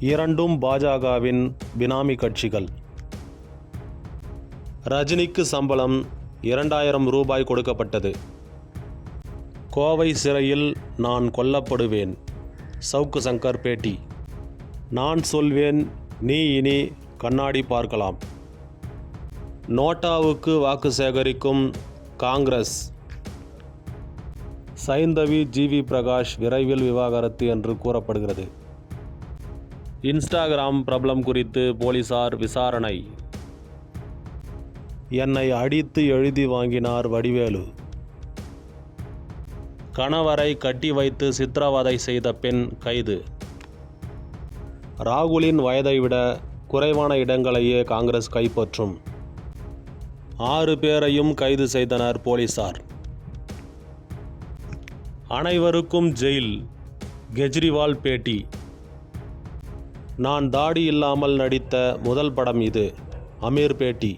இரண்டும் பாஜகவின் பினாமி கட்சிகள். ரஜினிக்கு சம்பளம் இரண்டாயிரம் ரூபாய் கொடுக்கப்பட்டது. கோவை சிறையில் நான் கொல்லப்படுவேன். சவுக்கு சங்கர் பேட்டி. நான் சொல்வேன் நீ இனி கண்ணாடி பார்க்கலாம். நோட்டாவுக்கு வாக்கு சேகரிக்கும் காங்கிரஸ். சைந்தவி ஜிவி பிரகாஷ் விரைவில் விவாகரத்து என்று கூறப்படுகிறது. இன்ஸ்டாகிராம் பிரபலம் குறித்து போலீசார் விசாரணை. என்னை அடித்து எழுதி வாங்கினார் வடிவேலு. கணவரை கட்டி வைத்து சித்திரவதை செய்த பெண் கைது. ராகுலின் வயதை விட குறைவான இடங்களையே காங்கிரஸ் கைப்பற்றும். ஆறு பேரையும் கைது செய்தனர் போலீசார். அனைவருக்கும் ஜெயில் கெஜ்ரிவால் பேட்டி. நான் தாடி இல்லாமல் நடித்த முதல் படம் இது. அமீர் பேட்டி.